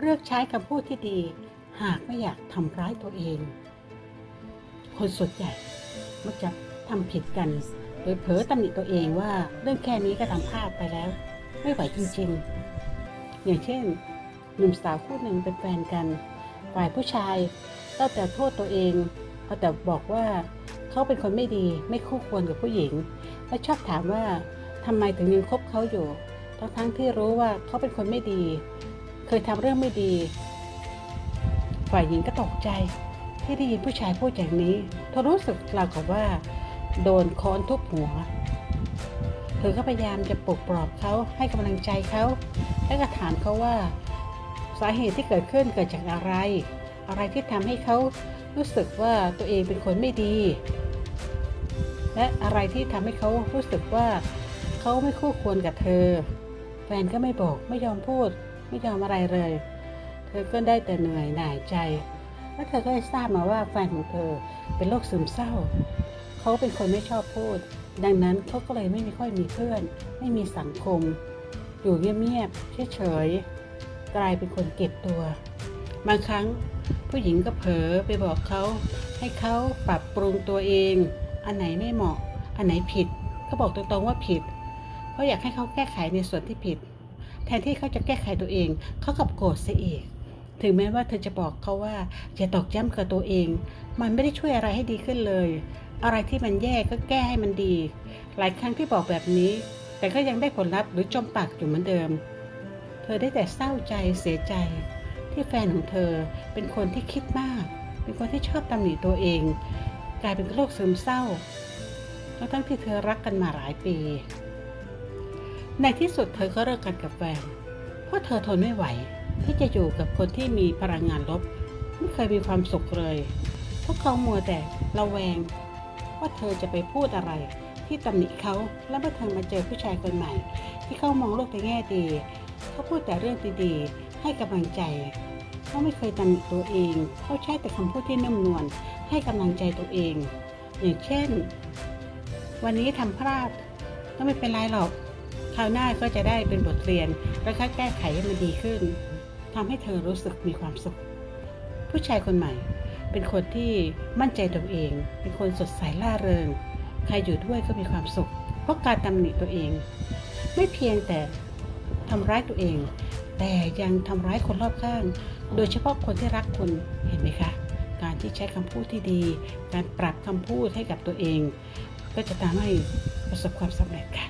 เลือกใช้คำพูดที่ดี หากไม่อยากทำร้ายตัวเอง คนส่วนใหญ่มักจะทำผิดกัน โดยเผลอตำหนิตัวเองว่าเรื่องแค่นี้ก็ทำพลาดไปแล้ว ไม่ไหวจริงๆ อย่างเช่นหนุ่มสาวคู่หนึ่งเป็นแฟนกัน ฝ่ายผู้ชายก็แต่โทษตัวเองเอาแต่บอกว่าเขาเป็นคนไม่ดีไม่คู่ควรกับผู้หญิง และชอบถามว่าทำไมถึงยังคบเขาอยู่ ทั้งทั้งๆที่รู้ว่าเขาเป็นคนไม่ดี เคยทำเรื่องไม่ดี ฝ่ายหญิงก็ตกใจที่ได้ยินผู้ชายพูดอย่างนี้ เธอรู้สึกราวกับว่า โดนค้อนทุบหัว เธอก็พยายามจะปลุกปลอบเขาให้กำลังใจเขา แล้วก็ถามเขาว่า สาเหตุที่เกิดขึ้นเกิดจากอะไร อะไรที่ทำให้เขารู้สึกว่าตัวเองเป็นคนไม่ดี และอะไรที่ทำให้เขารู้สึกว่าเขาไม่คู่ควรกับเธอ แฟนก็ไม่บอกไม่ยอมพูด ไม่ยอมอะไรเลย เธอก็ได้แต่เหนื่อยหน่ายใจ แล้วเธอก็ได้ทราบมาว่าแฟนของเธอเป็นโรคซึมเศร้า เขาเป็นคนไม่ชอบพูด ดังนั้นเขาก็เลยไม่มีค่อยมีเพื่อน ไม่มีสังคม อยู่เงียบๆเฉยๆกลายเป็นคนเก็บตัว บางครั้งผู้หญิงก็เผลอไปบอกเขา ให้เขาปรับปรุงตัวเอง อันไหนไม่เหมาะ อันไหนผิด ก็บอกตรงๆว่าผิด เพราะอยากให้เขาแก้ไขในส่วนที่ผิด แทนที่เขาจะแก้ไขตัวเอง เขากลับโกรธเสียอีกถึงแม้ว่าเธอจะบอกเขาว่า อย่าตอกย้ำกับตัวเอง มันไม่ได้ช่วยอะไรให้ดีขึ้นเลย อะไรที่มันแย่ก็แก้ให้มันดี หลายครั้งที่บอกแบบนี้ แต่ก็ยังได้ผลลัพธ์หรือจมปากอยู่เหมือนเดิม เธอได้แต่เศร้าใจเสียใจ ที่แฟนของเธอเป็นคนที่คิดมาก เป็นคนที่ชอบตำหนิตัวเอง กลายเป็นโรคซึมเศร้าทั้งทั้งๆที่เธอรักกันมาหลายปี ในที่สุดเธอก็เลิกกันกับแฟนเพราะเธอทนไม่ไหว ที่จะอยู่กับคนที่มีพลังงานลบ ไม่เคยมีความสุขเลยเพราะเขามัวแต่ระแวง ว่าเธอจะไปพูดอะไร ที่ตำหนิเขาแล้วเมื่อเธอมาเจอผู้ชายคนใหม่ ที่เขามองโลกในแง่ดี เขาพูดแต่เรื่องดีๆให้กำลังใจเขาไม่เคยตำหนิตัวเอง เขาใช้แต่คำพูดที่นุ่มนวลให้กำลังใจตัวเอง อย่างเช่น วันนี้ทำพลาดก็ไม่เป็นไรหรอก คราวหน้าก็จะได้เป็นบทเรียน และค่อยแก้ไขให้มันดีขึ้นทำให้เธอรู้สึกมีความสุข ผู้ชายคนใหม่ เป็นคนที่มั่นใจตัวเอง เป็นคนสดใสล่าเริง ใครอยู่ด้วยก็มีความสุข เพราะการตำหนิตัวเอง ไม่เพียงแต่ทำร้ายตัวเอง แต่ยังทำร้ายคนรอบข้าง โดยเฉพาะคนที่รักคุณเห็นไหมคะ การที่ใช้คำพูดที่ดี การปรับคำพูดให้กับตัวเอง ก็จะทำให้ประสบความสำเร็จค่ะ